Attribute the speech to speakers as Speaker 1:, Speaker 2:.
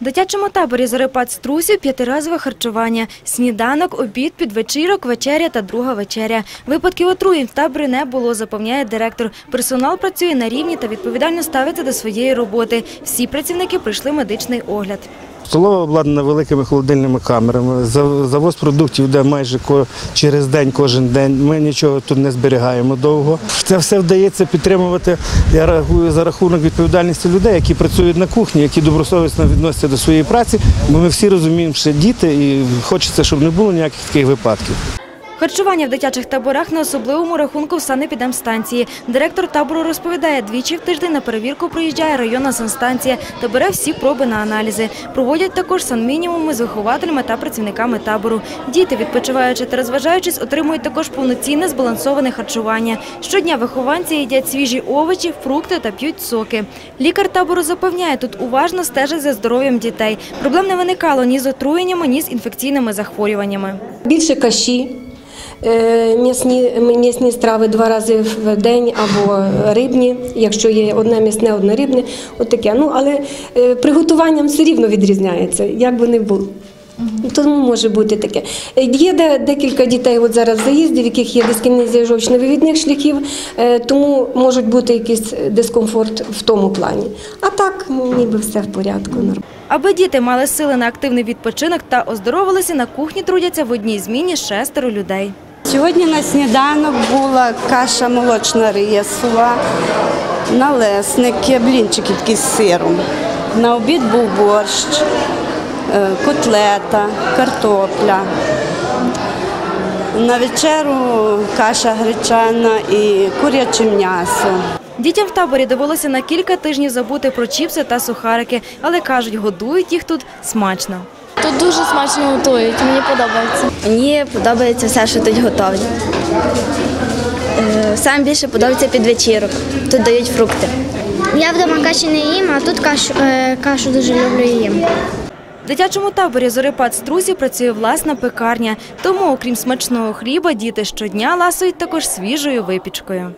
Speaker 1: В дитячому таборі «Зорепад струсів» п'ятиразове харчування. Сніданок, обід, підвечірок, вечеря та друга вечеря. Випадків отруєнь в таборі не було, запевняє директор. Персонал працює на рівні та відповідально ставиться до своєї роботи. Всі працівники пройшли медичний огляд.
Speaker 2: Столова обладнана великими холодильними камерами. Завоз продуктів йде майже через день, кожен день. Ми нічого тут не зберігаємо довго. Це все вдається підтримувати, я рахую, за рахунок відповідальності людей, які працюють на кухні, які добросовісно відносяться до своєї праці. Бо ми всі розуміємо, що діти, і хочеться, щоб не було ніяких таких випадків.
Speaker 1: Харчування в дитячих таборах на особливому рахунку в санепідемстанції. Директор табору розповідає, двічі в тиждень на перевірку приїжджає районна санстанція та бере всі проби на аналізи. Проводять також санмінімуми з вихователями та працівниками табору. Діти, відпочиваючи та розважаючись, отримують також повноцінне збалансоване харчування. Щодня вихованці їдять свіжі овочі, фрукти та п'ють соки. Лікар табору запевняє, тут уважно стежить за здоров'ям дітей. Проблем не виникало ні з отруєннями, ні з інфекційними захворюваннями.
Speaker 3: Більше каші, м'ясні, м'ясні страви два рази в день або рибні, якщо є одне м'ясне, одне рибне, от таке. Ну, але е, приготуванням все рівно відрізняється, як би не було. Тому може бути таке. Е, Є декілька дітей от зараз заїздів, в яких є дискінезія жовчно-вивідних шляхів, е, тому можуть бути якийсь дискомфорт в тому плані. А так, ніби все в порядку.
Speaker 1: Аби діти мали сили на активний відпочинок та оздоровилися, на кухні трудяться в одній зміні шестеро людей.
Speaker 4: Сьогодні на сніданок була каша молочна рисова, налесники, блінчики такі з сиром. На обід був борщ, котлета, картопля. На вечеру каша гречана і куряче м'ясо.
Speaker 1: Дітям в таборі довелося на кілька тижнів забути про чіпси та сухарики, але кажуть, годують їх тут смачно.
Speaker 5: Тут дуже смачно готують, мені подобається.
Speaker 6: Мені подобається все, що тут готовлять. Е, Саме більше подобається підвечірок. Тут дають фрукти.
Speaker 5: Я вдома каші не їм, а тут кашу, е, кашу дуже люблю їм.
Speaker 1: Дитячому таборі Зорипад Струзі працює власна пекарня, тому, окрім смачного хліба, діти щодня ласують також свіжою випічкою.